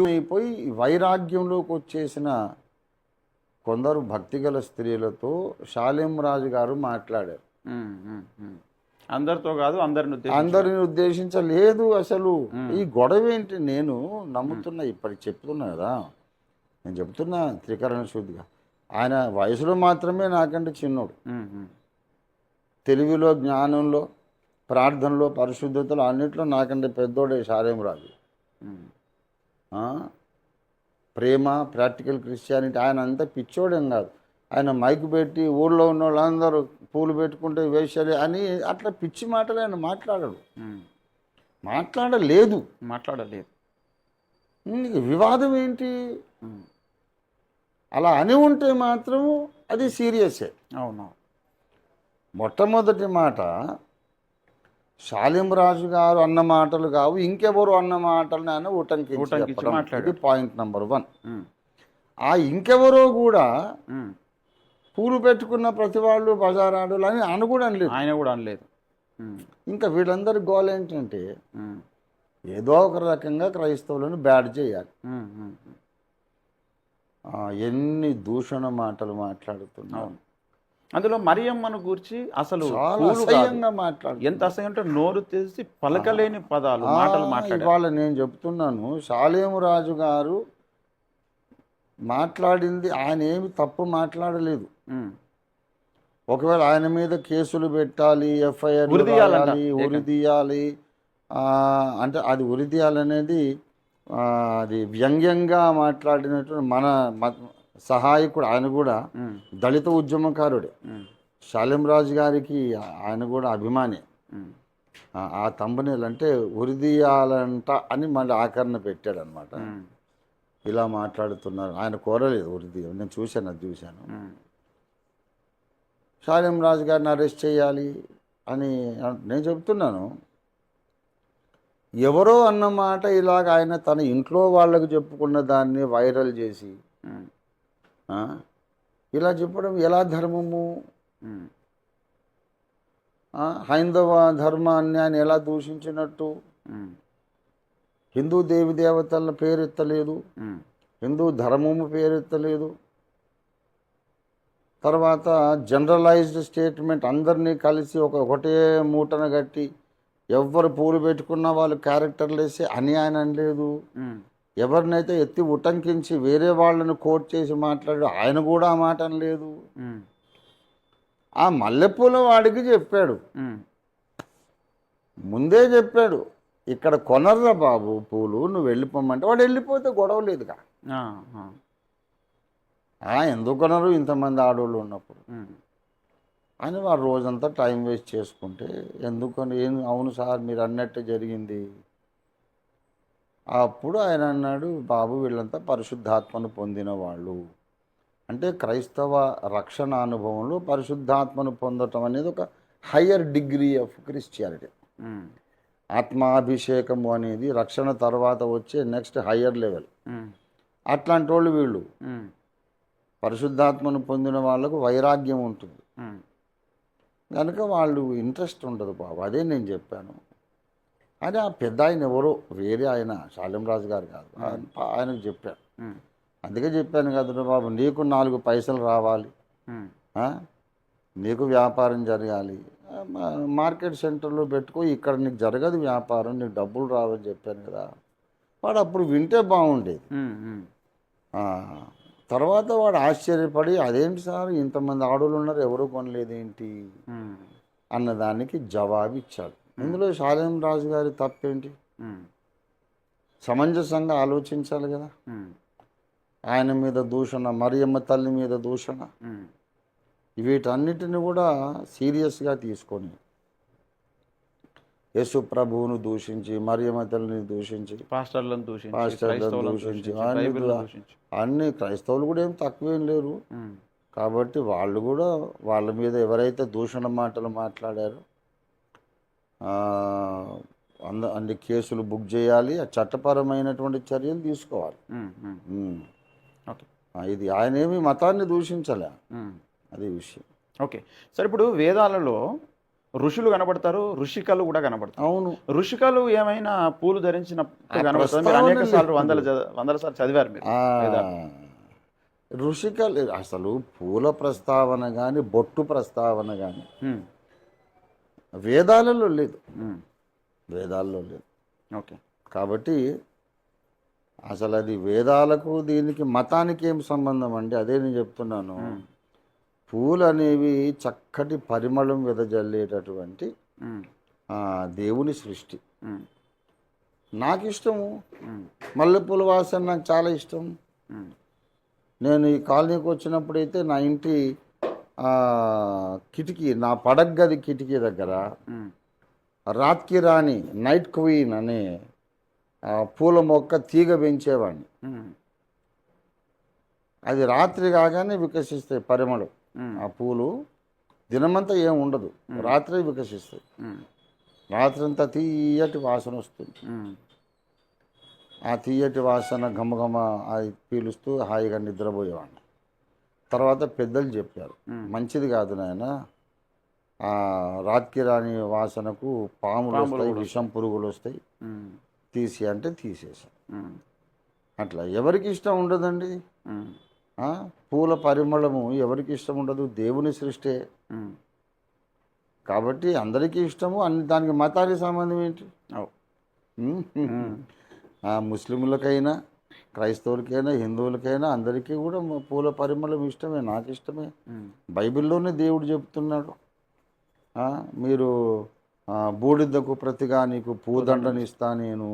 అయిపోయి వైరాగ్యంలోకి వచ్చేసిన కొందరు భక్తిగల స్త్రీలతో షాలేం రాజు గారు మాట్లాడారు. అందరితో కాదు అందరిని. అందరిని ఉద్దేశించలేదు అసలు. ఈ గొడవ ఏంటి నేను నమ్ముతున్నా ఇప్పటికి చెప్తున్నా కదా. నేను చెప్తున్నా త్రికరణ శుద్ధిగా. ఆయన వయసులో మాత్రమే నాకంటే చిన్నోడు. తెలివిలో జ్ఞానంలో ప్రార్థనలో పరిశుద్ధతలో అన్నిట్లో నాకంటే పెద్దోడే షాలేం రాజు? ప్రేమ ప్రాక్టికల్ క్రిస్టియానిటీ ఆయన అంతా పిచ్చోడేం కాదు. ఆయన మైక్ పెట్టి ఊళ్ళో ఉన్న వాళ్ళందరూ పూలు పెట్టుకుంటే వేసాలి అని అట్లా పిచ్చి మాటలు ఆయన మాట్లాడడు. మాట్లాడలేదు. మాట్లాడలేదు. వివాదం ఏంటి? అలా అని ఉంటే మాత్రం అది సీరియసే. అవును. మొట్టమొదటి మాట శాలిం రాజు గారు అన్న మాటలు కావు ఇంకెవరు అన్న మాటలు ఆయన ఉటంకి ఉటంకించి మాట్లాడాడు. ఇది పాయింట్ నెంబర్ వన్. ఆ ఇంకెవరో కూడా. పూలు పెట్టుకున్న ప్రతి వాళ్ళు బజారాడులు అని అనకూడదు లేదు ఆయన కూడా అనలేదు. ఇంకా వీళ్ళందరి గోల్ ఏంటంటే ఏదో ఒక రకంగా క్రైస్తవులను బ్యాడ్ చేయాలి. ఎన్ని దూషణ మాటలు మాట్లాడుతున్నారు అవును. అందులో మరియమ్మను గూర్చి అసలు. అసహ్యంగా మాట్లాడు ఎంత అసహ్యం అంటే నోరు తెరిచి పలకలేని పదాలు మాటలు మాట్లాడారు ఇవాళ నేను చెప్తున్నాను శాలేము రాజు గారు మాట్లాడింది ఆయన ఏమి తప్పు మాట్లాడలేదు. ఒకవేళ ఆయన మీద కేసులు పెట్టాలి ఎఫ్ఐఆర్. ఉరిదీయాలి ఆ, అంటే అది ఉరిదీయాలనేది అది వ్యంగ్యంగా మాట్లాడినటువంటి మన సహాయకుడు ఆయన కూడా దళిత ఉద్యమకారుడే. ఉమ్, శాలిం రాజు గారికి ఆయన కూడా అభిమాని. ఆ- తంబనేలు అంటే ఉరిదీయాలంట అని మళ్ళీ ఆకరణ పెట్టాడు అనమాట ఇలా మాట్లాడుతున్నారు. ఆయన కోరలేదు ఉరిదీ నేను చూశాను అది చూశాను. ఉమ్, శాలిం రాజు గారిని అరెస్ట్ చేయాలి అని నేను చెప్తున్నాను. ఎవరో అన్న మాట ఇలాగ ఆయన తన ఇంట్లో వాళ్ళకు చెప్పుకున్న దాన్ని వైరల్ చేసి ఇలా చెప్పడం ఎలా ధర్మము? హైందవ ధర్మాన్ని ఆయన ఎలా దూషించినట్టు? హిందూ దేవి దేవతల పేరెత్తలేదు హిందూ ధర్మము పేరెత్తలేదు తర్వాత జనరలైజ్డ్ స్టేట్మెంట్ అందరినీ కలిసి ఒక ఒకటే మూటన కట్టి ఎవ్వరు పూలు పెట్టుకున్నా వాళ్ళు క్యారెక్టర్లు వేసి అని ఆయన అనలేదు ఎవరినైతే ఎత్తి ఉటంకించి వేరే వాళ్ళని కోట్ చేసి మాట్లాడాడు ఆయన కూడా ఆ మాట ఉమ్, ఆ మల్లెపూల వాడికి చెప్పాడు. ముందే చెప్పాడు ఇక్కడ కొనర్రా బాబు పూలు నువ్వు వెళ్ళిపోమంటే. వాడు వెళ్ళిపోతే గొడవ లేదుగా. ఎందుకు కొనరు? ఇంతమంది ఆడవాళ్ళు ఉన్నప్పుడు. అని వాడు రోజంతా టైం వేస్ట్ చేసుకుంటే ఎందుకని ఏం అవును సార్ మీరు అన్నట్టు జరిగింది. అప్పుడు ఆయన అన్నాడు బాబు వీళ్ళంతా పరిశుద్ధాత్మను పొందిన వాళ్ళు. అంటే క్రైస్తవ రక్షణ అనుభవంలో పరిశుద్ధాత్మను పొందటం అనేది ఒక హయ్యర్ డిగ్రీ ఆఫ్ క్రిస్టియానిటీ. ఆత్మాభిషేకము అనేది రక్షణ తర్వాత వచ్చే నెక్స్ట్ హయ్యర్ లెవెల్. అట్లాంటి వాళ్ళు. వీళ్ళు పరిశుద్ధాత్మను పొందిన వాళ్ళకు వైరాగ్యం ఉంటుంది. కనుక వాళ్ళు ఇంట్రెస్ట్ ఉండదు బాబు. అదే నేను చెప్పాను. అని ఆ పెద్ద ఆయన ఎవరో వేరే ఆయన శాలిం రాజు గారు కాదు. ఆయన ఆయనకు చెప్పాను అందుకే చెప్పాను కదా బాబు నీకు నాలుగు పైసలు రావాలి? నీకు వ్యాపారం జరగాలి. మార్కెట్ సెంటర్లో పెట్టుకో ఇక్కడ నీకు జరగదు వ్యాపారం నీకు డబ్బులు రావని చెప్పాను కదా. వాడు అప్పుడు వింటే బాగుండేది. తర్వాత వాడు ఆశ్చర్యపడి అదేంటి సార్ ఇంతమంది ఆడోళ్ళు ఉన్నారు ఎవరు కొనలేదేంటి? అన్నదానికి జవాబు ఇచ్చాడు ఇందులో శాలిం రాజు గారి తప్పేంటి? సమంజసంగా ఆలోచించాలి కదా. ఆయన మీద దూషణ మరియమ్మ తల్లి మీద దూషణ. వీటన్నిటిని కూడా సీరియస్గా తీసుకొని యేసు ప్రభువును దూషించి మరియమ్మ తల్లిని దూషించి పాస్టర్లను దూషించి పాస్టర్లను దూషించి, అన్ని క్రైస్తవులు కూడా ఏం తక్కువేం లేరు. కాబట్టి వాళ్ళు కూడా వాళ్ళ మీద ఎవరైతే దూషణ మాటలు మాట్లాడారో అంద అన్ని కేసులు బుక్ చేయాలి ఆ చట్టపరమైనటువంటి చర్యలు తీసుకోవాలి. ఇది ఆయన ఏమి మతాన్ని దూషించలే. అది విషయం. ఓకే. సరే ఇప్పుడు వేదాలలో ఋషులు కనబడతారు ఋషికలు కూడా కనబడతారు. అవును. ఋషికలు ఏమైనా పూలు అనేక సార్లు లేదు. వందల వందల సార్లు చదివారు మీరు ఋషికలు అసలు పూల ప్రస్తావన కానీ బొట్టు ప్రస్తావన కానీ వేదాలలో లేదు. వేదాల్లో లేదు. ఓకే. కాబట్టి అసలు అది వేదాలకు దీనికి మతానికి ఏం సంబంధం అండి? అదే నేను చెప్తున్నాను. పూలు అనేవి చక్కటి పరిమళం వెదజల్లేటటువంటి దేవుని సృష్టి. నాకు ఇష్టము మల్లెపూల వాసన నాకు చాలా ఇష్టం. నేను ఈ కాలనీకి వచ్చినప్పుడైతే నా ఇంటి కిటికీ నా పడగ్గది కిటికీ దగ్గర రాత్కి రాణి నైట్ క్వీన్ అనే ఆ, పూల మొక్క తీగ పెంచేవాడిని. అది రాత్రి కాగానే వికసిస్తాయి పరిమళం. ఆ పూలు దినమంతా ఏం ఉండదు. రాత్రి వికసిస్తాయి. రాత్రి అంతా తీయటి వాసన వస్తుంది. ఆ తీయటి వాసన ఘమఘమ అది పీలుస్తూ హాయిగా నిద్రపోయేవాడిని. తర్వాత పెద్దలు చెప్పారు మంచిది కాదు నాయన ఆ రాత్కి రాని వాసనకు పాములు వస్తాయి విషం పురుగులు వస్తాయి. తీసి అంటే తీసేసాం అట్లా ఎవరికి ఇష్టం ఉండదండి? పూల పరిమళము ఎవరికి ఇష్టం ఉండదు? దేవుని సృష్టే. కాబట్టి అందరికీ ఇష్టము అన్ని దానికి మతానికి సంబంధం ఏంటి? ముస్లింలకైనా క్రైస్తవులకైనా హిందువులకైనా అందరికీ కూడా పూల పరిమళం ఇష్టమే నాకు ఇష్టమే. బైబిల్లోనే దేవుడు చెప్తున్నాడు. మీరు ఆ, బూడిదకు ప్రతిగా నీకు పూదండని ఇస్తా నేను.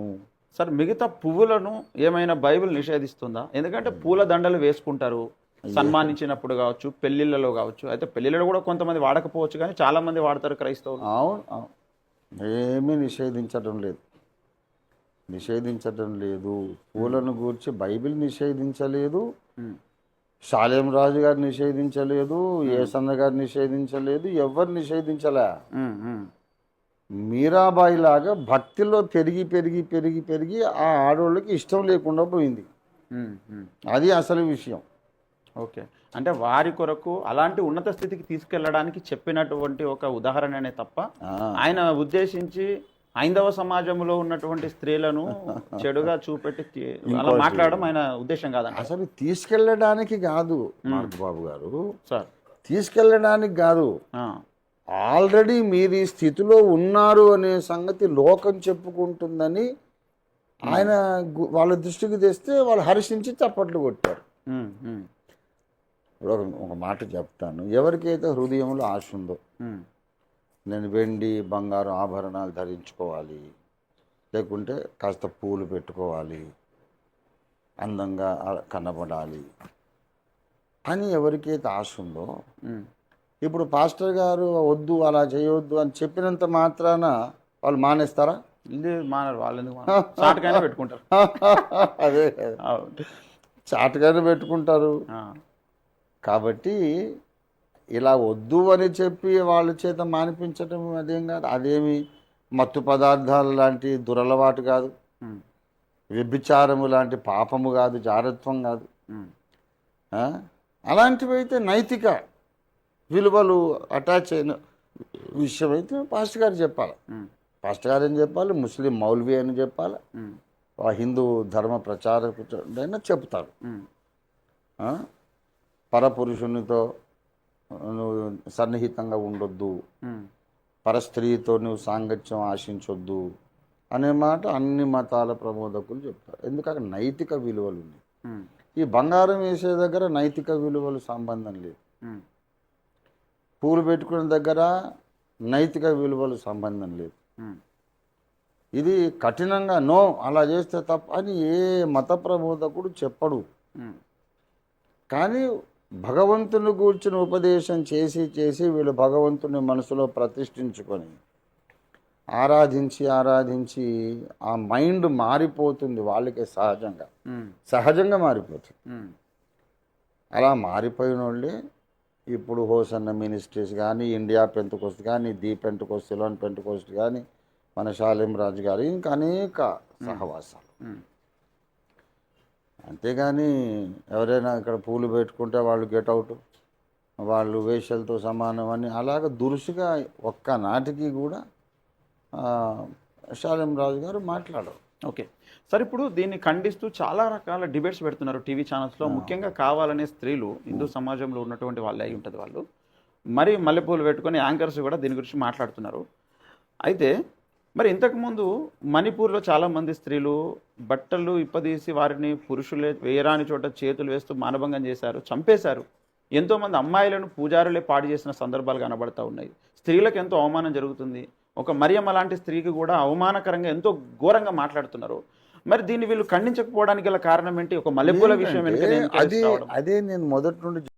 సార్ మిగతా పువ్వులను ఏమైనా బైబిల్ నిషేధిస్తుందా? ఎందుకంటే పూల దండలు వేసుకుంటారు. సన్మానించినప్పుడు కావచ్చు పెళ్ళిళ్ళలో కావచ్చు. అయితే పెళ్ళిళ్ళలో కూడా కొంతమంది వాడకపోవచ్చు కానీ చాలా మంది వాడతారు క్రైస్తవులు. అవును అవును. ఏమీ నిషేధించడం లేదు. నిషేధించడం లేదు. పూలను గూర్చి బైబిల్ నిషేధించలేదు. శాలేం రాజు గారు నిషేధించలేదు. ఏసన్న గారు నిషేధించలేదు. ఎవరు నిషేధించలే. మీరాబాయి లాగా భక్తిలో పెరిగి పెరిగి పెరిగి పెరిగి ఆ ఆడవాళ్ళకి ఇష్టం లేకుండా పోయింది. అది అసలు విషయం. ఓకే. అంటే వారి కొరకు అలాంటి ఉన్నత స్థితికి తీసుకెళ్ళడానికి చెప్పినటువంటి ఒక ఉదాహరణనే తప్ప ఆయన ఉద్దేశించి హైందవ సమాజంలో ఉన్నటువంటి స్త్రీలను చెడుగా చూపెట్టి అలా మాట్లాడడం ఆయన ఉద్దేశం కాదంట. అసలు తీసుకెళ్ళడానికి కాదు మార్క్ బాబు గారు. సార్. తీసుకెళ్ళడానికి కాదు. ఆల్రెడీ మీరు ఈ స్థితిలో ఉన్నారు అనే సంగతి లోకం చెప్పుకుంటుందని ఆయన వాళ్ళ దృష్టికి తెస్తే వాళ్ళు హర్షించి చప్పట్లు కొట్టారు. ఒక మాట చెప్తాను. ఎవరికైతే హృదయంలో ఆశ ఉందో నేను వెండి బంగారం ఆభరణాలు ధరించుకోవాలి. లేకుంటే కాస్త పూలు పెట్టుకోవాలి. అందంగా కనబడాలి. అని ఎవరికైతే ఆశ ఉందో. ఇప్పుడు పాస్టర్ గారు వద్దు అలా చేయవద్దు అని చెప్పినంత మాత్రాన వాళ్ళు మానేస్తారా? మానరు. వాళ్ళు? చాటుకైనా పెట్టుకుంటారు. అదే. చాటుగానే పెట్టుకుంటారు. కాబట్టి ఇలా వద్దు అని చెప్పి వాళ్ళ చేత మానిపించడం అదేం కాదు. అదేమి మత్తు పదార్థాలు లాంటి దురలవాటు కాదు. వ్యభిచారము లాంటి పాపము కాదు జారత్వం కాదు? అలాంటివి అయితే నైతిక విలువలు అటాచ్ అయిన విషయం అయితే పాస్టర్ గారు చెప్పాలి. పాస్టర్ గారు ఏం చెప్పాలి? ముస్లిం మౌల్వీ అని చెప్పాలి. హిందూ ధర్మ ప్రచారకుడైనా చెప్తారు? పరపురుషునితో నువ్వు సన్నిహితంగా ఉండొద్దు. పరస్త్రీతో నువ్వు సాంగత్యం ఆశించొద్దు అనే మాట అన్ని మతాల ప్రబోధకులు చెప్తారు. ఎందుకంటే నైతిక విలువలు ఉన్నాయి. ఈ బంగారం వేసే దగ్గర నైతిక విలువలు సంబంధం లేదు. పూలు పెట్టుకునే దగ్గర నైతిక విలువలు సంబంధం లేదు. ఇది కఠినంగా నో అలా చేస్తే తప్ప అని ఏ మత ప్రబోధకుడు చెప్పడు. కానీ భగవంతుని గూర్చిన ఉపదేశం చేసి చేసి వీళ్ళు భగవంతుని మనసులో ప్రతిష్ఠించుకొని ఆరాధించి ఆరాధించి ఆ మైండ్ మారిపోతుంది వాళ్ళకి సహజంగా. సహజంగా మారిపోతుంది. అలా మారిపోయిన వాళ్ళే ఇప్పుడు హోసన్న మినిస్ట్రీస్ కానీ ఇండియా పెంతుకోస్ట్ కానీ దీ పెంటుకోస్ట్ సిలోన్ పెంటుకోస్ట్ కానీ మన శాలిం రాజు గారు ఇంకా అనేక సహవాసాలు. అంతేగాని ఎవరైనా ఇక్కడ పూలు పెట్టుకుంటే వాళ్ళు గెట్ అవుట్ వాళ్ళు వేషలతో సమానం అని అలాగ దురుసుగా ఒక్క నాటికి కూడా శాలిం రాజు గారు మాట్లాడరు. ఓకే. సార్ ఇప్పుడు దీన్ని ఖండిస్తూ చాలా రకాల డిబేట్స్ పెడుతున్నారు టీవీ ఛానల్స్లో. ముఖ్యంగా కావాలనే స్త్రీలు హిందూ సమాజంలో ఉన్నటువంటి వాళ్ళే అయి ఉంటుంది వాళ్ళు. మరి మల్లెపూలు పెట్టుకొని యాంకర్స్ కూడా దీని గురించి మాట్లాడుతున్నారు. అయితే మరి ఇంతకుముందు మణిపూర్లో చాలామంది స్త్రీలు బట్టలు ఇప్పదీసి వారిని పురుషులే వేయరాని చోట చేతులు వేస్తూ మానభంగం చేశారు చంపేశారు. ఎంతోమంది అమ్మాయిలను పూజారులే పాడు చేసిన సందర్భాలు కనబడతా ఉన్నాయి. స్త్రీలకు ఎంతో అవమానం జరుగుతుంది. ఒక మరియమ్మ లాంటి స్త్రీకి కూడా అవమానకరంగా ఎంతో ఘోరంగా మాట్లాడుతున్నారు. మరి దీన్ని వీళ్ళు ఖండించకపోవడానికి గల కారణం ఏంటి? ఒక మల్లెపూల విషయం అదే. అదే నేను మొదటి నుండి